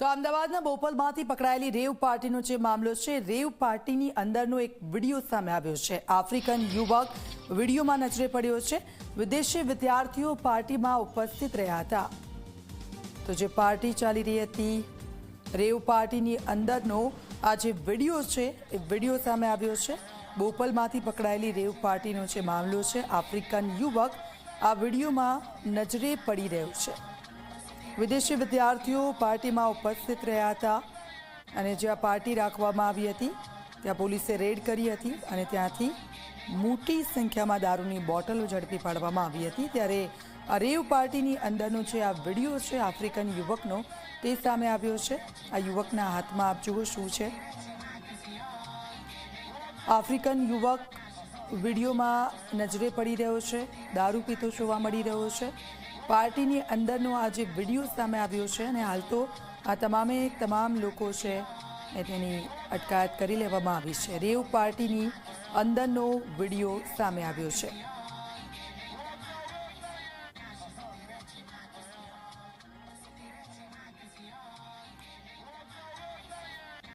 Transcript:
તો અમદાવાદના બોપલમાંથી પકડાયેલી રેવ પાર્ટીનો જે મામલો છે, રેવ પાર્ટીની અંદરનો એક વીડિયો સામે આવ્યો છે. આફ્રિકન યુવક વિડીયોમાં નજરે પડ્યો છે. વિદેશી વિદ્યાર્થીઓ પાર્ટીમાં ઉપસ્થિત રહ્યા હતા. તો જે પાર્ટી ચાલી રહી હતી, રેવ પાર્ટીની અંદરનો આ જે વીડિયો છે, એ વીડિયો સામે આવ્યો છે. બોપલમાંથી પકડાયેલી રેવ પાર્ટીનો જે મામલો છે, આફ્રિકન યુવક આ વિડીયોમાં નજરે પડી રહ્યો છે. વિદેશી વિદ્યાર્થીઓ પાર્ટીમાં ઉપસ્થિત રહ્યા હતા અને જ્યાં પાર્ટી રાખવામાં આવી હતી, ત્યાં પોલીસે રેડ કરી હતી અને ત્યાંથી મોટી સંખ્યામાં દારૂની બોટલો ઝડપી પાડવામાં આવી હતી. ત્યારે આ રેવ પાર્ટીની અંદરનો જે આ વીડિયો છે, આફ્રિકન યુવકનો, તે સામે આવ્યો છે. આ યુવકના હાથમાં આપ જુઓ શું છે. આફ્રિકન યુવક વિડીયોમાં નજરે પડી રહ્યો છે. દારૂ પીતો જોવા મળી રહ્યો છે. પાર્ટીની અંદરનો આ જે વીડિયો સામે આવ્યો છે અને હાલ તો આ તમામે તમામ લોકો છે એ તેની અટકાયત કરી લેવામાં આવી છે. રેવ પાર્ટીની અંદરનો વીડિયો સામે આવ્યો છે.